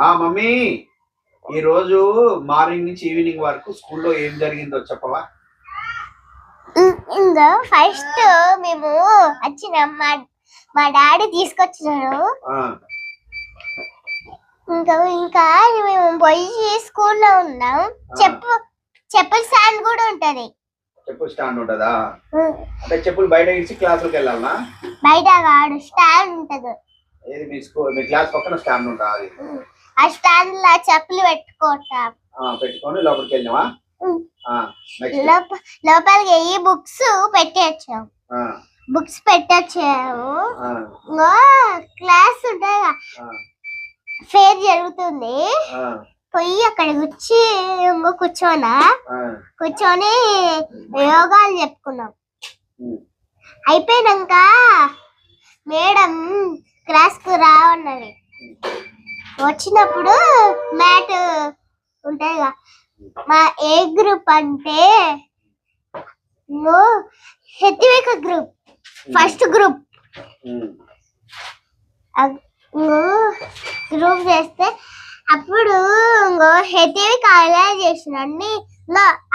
ఆ మమ్మీ ఈ రోజు మార్నింగ్ నుంచి ఈవినింగ్ వరకు స్కూల్లో ఏం జరిగిందో చెప్పవా? ఇంకా ఫస్ట్ మేము వచ్చిన. మా మా డాడీ తీసుకొచ్చినాడు. ఆ, ఇంకా ఇంకా మేము పోయి స్కూల్లో ఉన్నాం. చెప్పు చెప్పుల స్టాండ్ కూడా ఉంటది. చెప్పులు స్టాండ్ ఉంటుందా? అంటే చెప్పులు బయట ఇచ్చి క్లాసులకు వెళ్ళాలనా? బయట కాడు స్టాండ్ ఉంటది. ఏది మీ స్కూల్ మీ క్లాస్ పక్కన స్టాండ్ ఉంటుంది ఆ స్టాండ్లో చెప్పులు పెట్టుకుంటాం. పెట్టుకొని లోపలికి లోప లోపలికి బుక్స్ పెట్టేచ్చాం బుక్స్ పెట్టొచ్చాము. క్లాస్ ఉంటాయి ఫేర్ జరుగుతుంది. పోయి అక్కడ కూర్చి కూర్చోనా? కూర్చొని యోగాలు చెప్పుకున్నాం. అయిపోయినాక మేడం క్లాస్కు రావన్నది వచ్చినప్పుడు మ్యాట్ ఉంటాయిగా మా ఏ గ్రూప్ అంటే హెత్తివేక గ్రూప్ ఫస్ట్ గ్రూప్. గ్రూప్ చేస్తే అప్పుడు ఇంకో హెతివిక్ అలా చేసిన అన్ని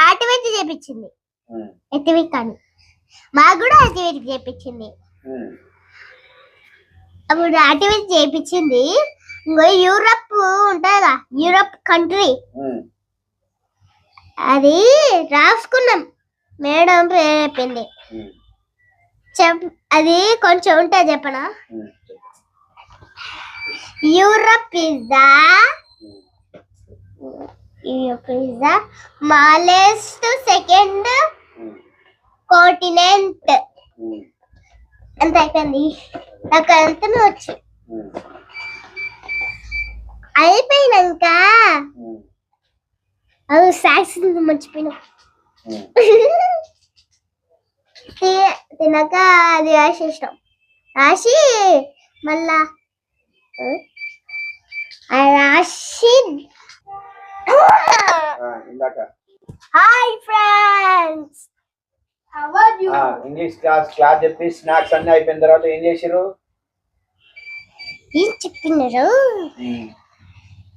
ఆటవిక్ చేపించింది. హెతివిక్ అని మాకు కూడా హెతివిక్ చేపించింది. అప్పుడు ఆటవిక్ చేపించింది. ఇంకో యూరప్ ఉంటుందిగా యూరప్ కంట్రీ. అది రాసుకున్నాం. మేడం పేరు చెప్పింది. చెప్ అది కొంచెం ఉంటుంది చెప్పనా? Europe is the Europe is the smallest second continent. అంత అయిపోయింది? నాకు అంత వచ్చు అయిపోయినాక? అది సాక్స్ మర్చిపోయినా. తినక అది రాసేసినాం రాసి మళ్ళా. రాసి hi friends! You English class class చెప్పి స్నాక్స్ అన్ని అయిపోయిన తర్వాత ఏం చేసిరు ఏం చెప్పినారు?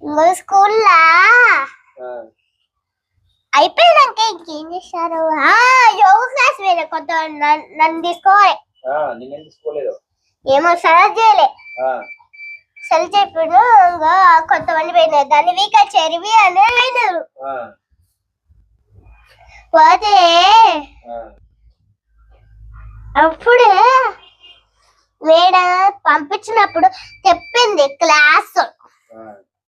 ఇంకో స్కూల్లో? అయిపోయినాక ఇంకేం చేశారు? ఆ యోగా క్లాస్ వేరే కొత్త నన్ను- నన్ను తీసుకోవాలి. నేనేం తీసుకోలేదు? ఏమో సరజ్ చేయలే. సెల్ చెప్పాడు కొంతమంది పోయినారు. దాన్ని వీక చెరివి అని అయినారు పోతే అప్పుడే వేడ పంపించినప్పుడు చెప్పింది క్లాస్.